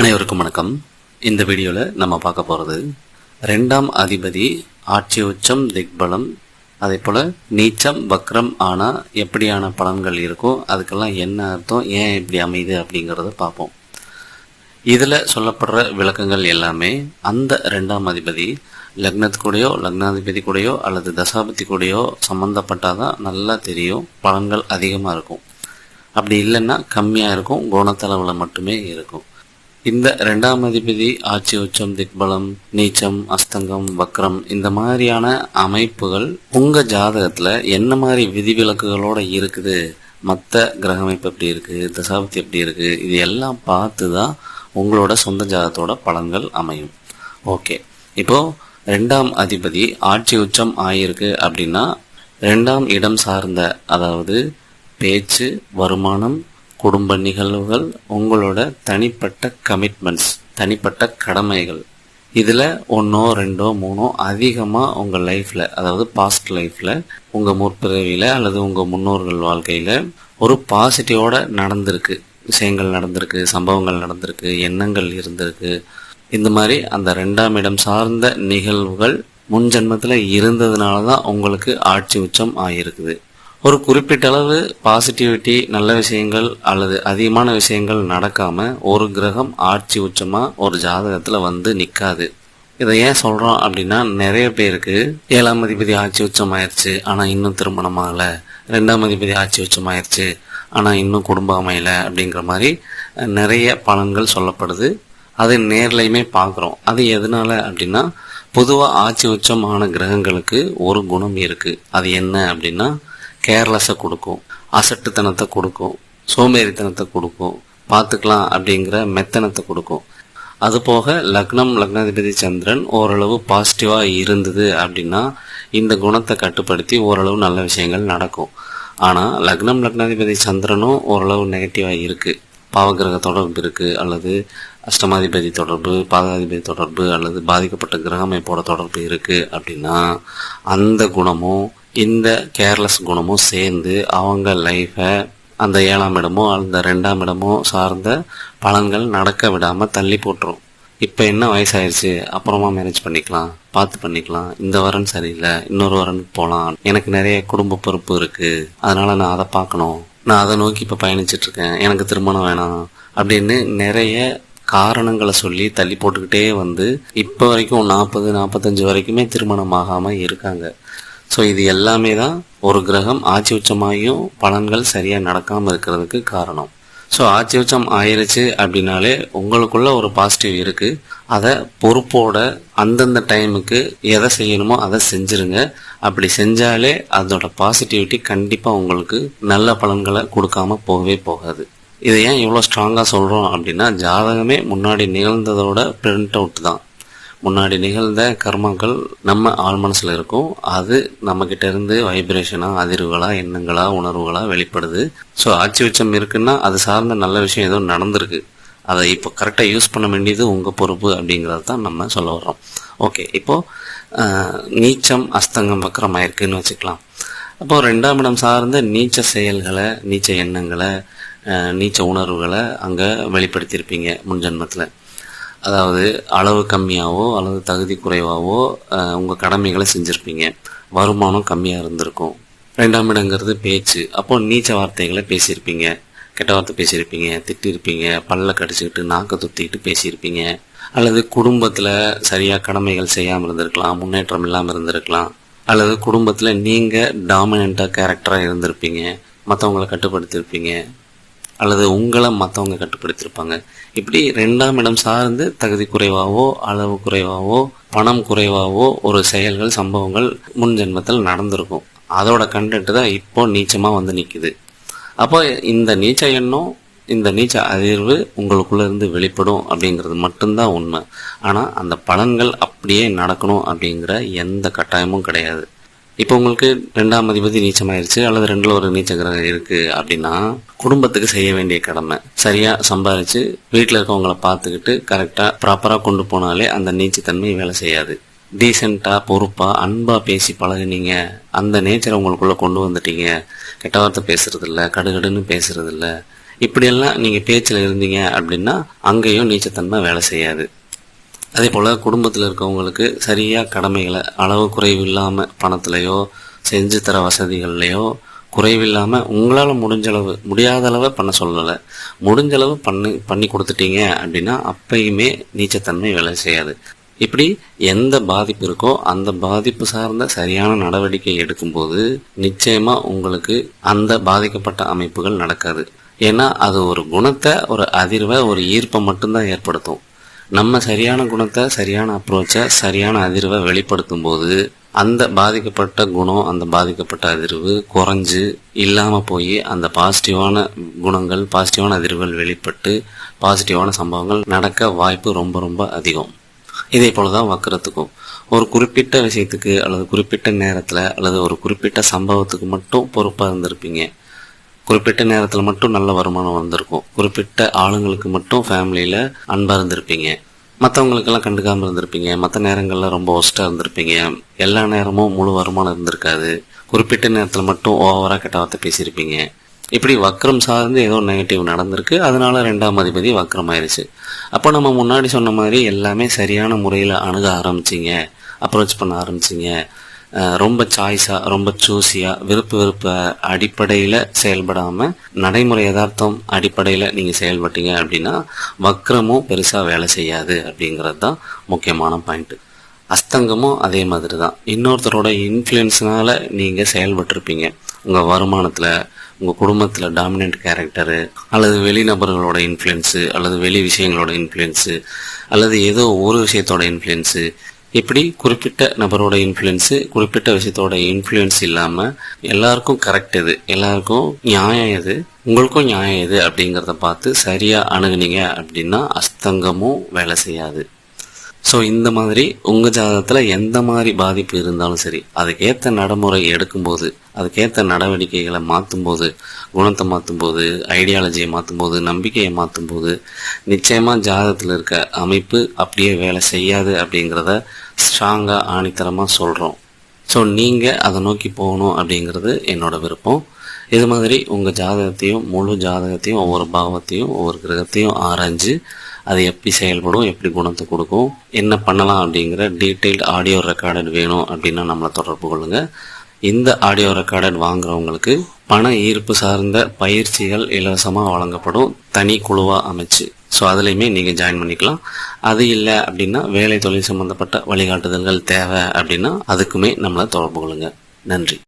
அனைவருக்கும் வணக்கம். இந்த வீடியோவில் நம்ம பார்க்க போகிறது ரெண்டாம் அதிபதி ஆட்சி உச்சம் திக்பலம் அதே போல் நீச்சம் வக்ரம் ஆனால் எப்படியான பலன்கள் இருக்கோ அதுக்கெல்லாம் என்ன அர்த்தம் ஏன் இப்படி அமையுது அப்படிங்கிறத பார்ப்போம். இதில் சொல்லப்படுற விளக்கங்கள் எல்லாமே அந்த ரெண்டாம் அதிபதி லக்னத்துக்கூடையோ லக்னாதிபதி கூடயோ அல்லது தசாபதி கூடயோ சம்மந்தப்பட்டாதான் நல்லா தெரியும் பலன்கள் அதிகமாக இருக்கும். அப்படி இல்லைன்னா கம்மியாக இருக்கும் குணத்தளவில் மட்டுமே இருக்கும். இந்த ரெண்டாம் அதிபதி ஆட்சி உச்சம் திக்பலம் நீச்சம் அஸ்தங்கம் வக்ரம் இந்த மாதிரியான அமைப்புகள் உங்க ஜாதகத்துல என்ன மாதிரி விதிவிலக்குகளோட இருக்குது? மற்ற கிரக அமைப்பு எப்படி இருக்கு? தசாபதி எப்படி இருக்கு? இது எல்லாம் பார்த்து தான் உங்களோட சொந்த ஜாதகத்தோட பலன்கள் அமையும். ஓகே. இப்போ ரெண்டாம் அதிபதி ஆட்சி உச்சம் ஆயிருக்கு அப்படின்னா ரெண்டாம் இடம் சார்ந்த அதாவது பேச்சு வருமானம் குடும்ப நிகழ்வுகள் உங்களோட தனிப்பட்ட கமிட்மெண்ட்ஸ் தனிப்பட்ட கடமைகள். இதில் ஒன்றோ ரெண்டோ மூணோ அதிகமாக உங்கள் லைஃப்பில் அதாவது பாஸ்ட் லைஃப்பில் உங்கள் முற்பிறவியில் அல்லது உங்கள் முன்னோர்கள் வாழ்க்கையில் ஒரு பாசிட்டிவோட நடந்திருக்கு. விஷயங்கள் நடந்திருக்கு சம்பவங்கள் நடந்திருக்கு எண்ணங்கள் இருந்திருக்கு. இந்த மாதிரி அந்த ரெண்டாம் இடம் சார்ந்த நிகழ்வுகள் முன் ஜென்மத்தில் இருந்ததுனால தான் உங்களுக்கு ஆட்சி உச்சம் ஆகியிருக்குது. ஒரு குறிப்பிட்ட அளவு பாசிட்டிவிட்டி நல்ல விஷயங்கள் அல்லது அதிகமான விஷயங்கள் நடக்காம ஒரு கிரகம் ஆட்சி உச்சமா ஒரு ஜாதகத்துல வந்து நிக்காது. இதை ஏன் சொல்றோம் அப்படின்னா நிறைய பேருக்கு ஏழாம் அதிபதி ஆட்சி உச்சம் ஆயிடுச்சு ஆனா இன்னும் திருமணம் ஆகல. ரெண்டாம் அதிபதி ஆட்சி உச்சம் ஆயிடுச்சு ஆனா இன்னும் குடும்பம் அமையல அப்படிங்கிற மாதிரி நிறைய பலன்கள் சொல்லப்படுது. அது நேர்லையுமே பார்க்குறோம். அது எதனால அப்படின்னா பொதுவாக ஆட்சி உச்சமான கிரகங்களுக்கு ஒரு குணம் இருக்குது அது என்ன அப்படின்னா கேர்லெஸ்ஸை கொடுக்கும். அசட்டுத்தனத்தை கொடுக்கும். சோம்பேறித்தனத்தை கொடுக்கும். பார்த்துக்கலாம் அப்படிங்கிற மெத்தனத்தை கொடுக்கும். அது போக லக்னம் லக்னாதிபதி சந்திரன் ஓரளவு பாசிட்டிவாக இருந்தது அப்படின்னா இந்த குணத்தை கட்டுப்படுத்தி ஓரளவு நல்ல விஷயங்கள் நடக்கும். ஆனால் லக்னம் லக்னாதிபதி சந்திரனும் ஓரளவு நெகட்டிவாக இருக்குது பாவகிரக தொடர்பு இருக்குது அல்லது அஷ்டமாதிபதி தொடர்பு பாதாதிபதி தொடர்பு அல்லது பாதிக்கப்பட்ட கிரக அமைப்போட தொடர்பு இருக்குது அப்படின்னா அந்த குணமும் இந்த கேர்லெஸ் குணமும் சேர்ந்து அவங்க லைஃபை அந்த ஏழாம் இடமோ அந்த ரெண்டாம் இடமோ சார்ந்த பலன்கள் நடக்க விடாமல் தள்ளி போட்டுரும். இப்போ என்ன வயசாயிருச்சு? அப்புறமா மேனேஜ் பண்ணிக்கலாம் பார்த்து பண்ணிக்கலாம். இந்த வரன் சரியில்லை இன்னொரு வரனுக்கு போகலாம் எனக்கு நிறைய குடும்ப பொறுப்பு இருக்குது அதனால் நான் அதை பார்க்கணும். நான் அதை நோக்கி இப்போ பயணிச்சிட்ருக்கேன் எனக்கு திருமணம் வேணாம். அப்படின்னு நிறைய காரணங்களை சொல்லி தள்ளி போட்டுக்கிட்டே வந்து இப்போ வரைக்கும் நாற்பது நாற்பத்தஞ்சு வரைக்குமே திருமணம் ஆகாமல் இருக்காங்க. ஸோ இது எல்லாமே தான் ஒரு கிரகம் ஆட்சி உச்சமாகியும் பலன்கள் சரியாக நடக்காமல் இருக்கிறதுக்கு காரணம். ஸோ ஆட்சி உச்சம் ஆயிடுச்சு அப்படின்னாலே உங்களுக்குள்ள ஒரு பாசிட்டிவ் இருக்குது அதை பொறுப்போட அந்தந்த டைமுக்கு எதை செய்யணுமோ அதை செஞ்சுருங்க. அப்படி செஞ்சாலே அதோட பாசிட்டிவிட்டி கண்டிப்பாக உங்களுக்கு நல்ல பலன்களை கொடுக்காம போகவே போகாது. இதை ஏன் இவ்வளோ ஸ்ட்ராங்காக சொல்கிறோம் அப்படின்னா ஜாதகமே முன்னாடி நிகழ்ந்ததோட பிரிண்ட் அவுட் தான். முன்னாடி நிகழ்ந்த கர்மாக்கள் நம்ம ஆள் மனசில் இருக்கும். அது நம்மக்கிட்ட இருந்து வைப்ரேஷனாக அதிர்வுகளா எண்ணங்களா உணர்வுகளா வெளிப்படுது. ஸோ ஆட்சி உச்சம் இருக்குன்னா அது சார்ந்த நல்ல விஷயம் ஏதோ நடந்திருக்கு. அதை இப்போ கரெக்டாக யூஸ் பண்ண வேண்டியது உங்கள் பொறுப்பு அப்படிங்கிறது தான் நம்ம சொல்ல வர்றோம். ஓகே இப்போது நீச்சம் அஸ்தங்கம் வக்கரம் ஆயிருக்குன்னு வச்சுக்கலாம். அப்போது ரெண்டாம் இடம் சார்ந்த நீச்ச செயல்களை நீச்ச எண்ணங்களை நீச்ச உணர்வுகளை அங்கே வெளிப்படுத்தியிருப்பீங்க முன்ஜன்மத்தில். அதாவது அளவு கம்மியாகவோ அல்லது தகுதி குறைவாகவோ உங்கள் கடமைகளை செஞ்சுருப்பீங்க. வருமானம் கம்மியாக இருந்திருக்கும். ரெண்டாம் இடங்கிறது பேச்சு. அப்போ நீச்ச வார்த்தைகளை பேசியிருப்பீங்க. கெட்ட வார்த்தை பேசியிருப்பீங்க. திட்டிருப்பீங்க பல்ல கடிச்சுக்கிட்டு நாக்க துத்திக்கிட்டு பேசியிருப்பீங்க. அல்லது குடும்பத்தில் சரியாக கடமைகள் செய்யாமல் இருந்திருக்கலாம். முன்னேற்றம் இல்லாமல் இருந்திருக்கலாம். அல்லது குடும்பத்தில் நீங்கள் டாமினண்ட்டாக கேரக்டராக இருந்திருப்பீங்க. மற்றவங்களை கட்டுப்படுத்தியிருப்பீங்க. அல்லது உங்களை மற்றவங்க கட்டுப்படுத்தியிருப்பாங்க. இப்படி ரெண்டாம் இடம் சார்ந்து தகுதி குறைவாகவோ அளவு குறைவாகவோ பணம் குறைவாகவோ ஒரு செயல்கள் சம்பவங்கள் முன் ஜென்மத்தில் நடந்திருக்கும். அதோட கண்டென்ட் தான் இப்போ நீச்சமாக வந்து நிற்குது அப்போ இந்த நீச்ச எண்ணம் இந்த நீச்ச அதிர்வு உங்களுக்குள்ளேருந்து வெளிப்படும் அப்படிங்கிறது மட்டும்தான் உண்மை. ஆனால் அந்த பலன்கள் அப்படியே நடக்கணும் அப்படிங்கிற எந்த கட்டாயமும் கிடையாது. இப்போ உங்களுக்கு ரெண்டாம் அதிபதி நீச்சமாயிருச்சு அல்லது ரெண்டுல ஒரு நீச்ச கிரகம் இருக்கு அப்படின்னா குடும்பத்துக்கு செய்ய வேண்டிய கடமை. சரியா சம்பாதிச்சு வீட்டில் இருக்கவங்கள பார்த்துக்கிட்டு கரெக்டாக ப்ராப்பராக கொண்டு போனாலே அந்த நீச்சத்தன்மை வேலை செய்யாது. டீசெண்டாக பொறுப்பாக அன்பாக பேசி பழகுனீங்க. அந்த நேச்சரை உங்களுக்குள்ளே கொண்டு வந்துட்டீங்க. கெட்ட வார்த்தை பேசுறதில்ல கடுகடுன்னு பேசுறதில்ல. இப்படியெல்லாம் நீங்கள் பேச்சில் இருந்தீங்க அப்படின்னா அங்கேயும் நீச்சத்தன்மை வேலை செய்யாது. அதே போல் குடும்பத்தில் இருக்கவங்களுக்கு சரியாக கடமைகளை அளவு குறைவு இல்லாமல் பணத்துலையோ செஞ்சு தர வசதிகள்லையோ குறைவில்லாமல் உங்களால் முடிஞ்சளவு முடியாத அளவு பண்ண சொல்லலை. முடிஞ்சளவு பண்ணி பண்ணி கொடுத்துட்டீங்க அப்படின்னா அப்பயுமே நீச்சத்தன்மை வேலை செய்யாது. இப்படி எந்த பாதிப்பு இருக்கோ அந்த பாதிப்பு சார்ந்த சரியான நடவடிக்கை எடுக்கும்போது நிச்சயமாக உங்களுக்கு அந்த பாதிக்கப்பட்ட அமைப்புகள் நடக்காது. ஏன்னா அது ஒரு குணத்தை ஒரு அதிர்வை ஒரு ஈர்ப்பை மட்டும்தான் ஏற்படுத்தும். நம்ம சரியான குணத்தை சரியான அப்ரோச்சை சரியான அதிர்வை வெளிப்படுத்தும் போது அந்த பாதிக்கப்பட்ட குணம் அந்த பாதிக்கப்பட்ட அதிர்வு குறைஞ்சு இல்லாமல் போய் அந்த பாசிட்டிவான குணங்கள் பாசிட்டிவான அதிர்வுகள் வெளிப்பட்டு பாசிட்டிவான சம்பவங்கள் நடக்க வாய்ப்பு ரொம்ப ரொம்ப அதிகம். இதே போலதான் வக்கரத்துக்கும். ஒரு குறிப்பிட்ட விஷயத்துக்கு அல்லது குறிப்பிட்ட நேரத்தில் அல்லது ஒரு குறிப்பிட்ட சம்பவத்துக்கு மட்டும் பொறுப்பாக இருந்திருப்பீங்க. குறிப்பிட்ட நேரத்தில் மட்டும் நல்ல வருமானம் வந்திருக்கும். குறிப்பிட்ட ஆளுங்களுக்கு மட்டும் ஃபேமிலியில் அன்பாக இருந்திருப்பீங்க. மற்றவங்களுக்கெல்லாம் கண்டுக்காமல் இருந்திருப்பீங்க. மற்ற நேரங்களில் ரொம்ப ஒஸ்ட்டாக இருந்திருப்பீங்க. எல்லா நேரமும் முழு வருமானம் இருந்திருக்காது. குறிப்பிட்ட நேரத்தில் மட்டும் ஓவராக கெட்டவார்த்தை பேசியிருப்பீங்க. இப்படி வக்ரம் சார்ந்து ஏதோ நெகட்டிவ் நடந்திருக்கு. அதனால ரெண்டாம் அதிபதி வக்ரம் ஆயிடுச்சு அப்போ நம்ம முன்னாடி சொன்ன மாதிரி எல்லாமே சரியான முறையில் அணுக ஆரம்பிச்சிங்க. அப்ரோச் பண்ண ஆரம்பிச்சிங்க. ரொம்ப சாய்ஸா ரொம்ப சூஸியா விருப்பு விருப்ப அடிப்படையில செயல்படாம நடைமுறை யதார்த்தம் அடிப்படையில நீங்க செயல்பட்டீங்க அப்படின்னா வக்ரமும் பெருசா வேலை செய்யாது அப்படிங்கிறது தான் முக்கியமான பாயிண்ட் அஸ்தங்கமும் அதே மாதிரி தான் இன்னொருத்தரோட இன்ஃப்ளூயன்ஸ்னால நீங்க செயல்பட்டிருப்பீங்க. உங்க வருமானத்துல உங்க குடும்பத்துல டாமினன்ட் கேரக்டரு அல்லது வெளிநபர்களோட இன்ஃப்ளூயன்ஸு அல்லது வெளி விஷயங்களோட இன்ஃப்ளூயன்ஸு அல்லது ஏதோ ஒரு விஷயத்தோட இன்ஃப்ளூயன்ஸு இப்படி குறிப்பிட்ட நபரோட இன்ஃப்ளூயன்ஸு குறிப்பிட்ட விஷயத்தோட இன்ஃப்ளூயன்ஸ் இல்லாம எல்லாருக்கும் கரெக்ட் இது. எல்லாருக்கும் நியாயம் எது? உங்களுக்கும் நியாயம் எது? அப்படிங்கிறத பார்த்து சரியா அணுகுனீங்க அப்படின்னா அஸ்தங்கமும் வேலை செய்யாது. ஸோ இந்த மாதிரி உங்க ஜாதகத்துல எந்த மாதிரி பாதிப்பு இருந்தாலும் சரி அதுக்கேற்ற நடைமுறை எடுக்கும்போது அதுக்கேற்ற நடவடிக்கைகளை மாற்றும் போது குணத்தை மாற்றும் போது ஐடியாலஜியை மாற்றும் போது நம்பிக்கையை மாற்றும் போது ஜாதகத்தில் இருக்க அமைப்பு அப்படியே வேலை செய்யாது அப்படிங்கிறத ஸ்ட்ராங்காக ஆணித்தரமாக சொல்கிறோம் ஸோ நீங்கள் அதை நோக்கி போகணும் அப்படிங்கிறது என்னோட விருப்பம். இது மாதிரி உங்கள் ஜாதகத்தையும் முழு ஜாதகத்தையும் ஒவ்வொரு பாவத்தையும் ஒவ்வொரு கிரகத்தையும் ஆராய்ஞ்சு அது எப்படி செயல்படும் எப்படி குணத்தை கொடுக்கும் என்ன பண்ணலாம் அப்படிங்கிற டீட்டெயில்டு ஆடியோ ரெக்கார்டட் வேணும் அப்படின்னா நம்மளை தொடர்பு கொள்ளுங்கள் இந்த ஆடியோ ரெக்கார்டட் வாங்குறவங்களுக்கு பண ஈர்ப்பு சார்ந்த பயிற்சிகள் இலவசமாக வழங்கப்படும். தனி குழுவாக அமைச்சு. ஸோ அதுலேயுமே நீங்கள் ஜாயின் பண்ணிக்கலாம். அது இல்லை அப்படின்னா வேலை தொழில் சம்பந்தப்பட்ட வழிகாட்டுதல்கள் தேவை அப்படின்னா அதுக்குமே நம்மளை தொடர்பு கொள்ளுங்கள் நன்றி.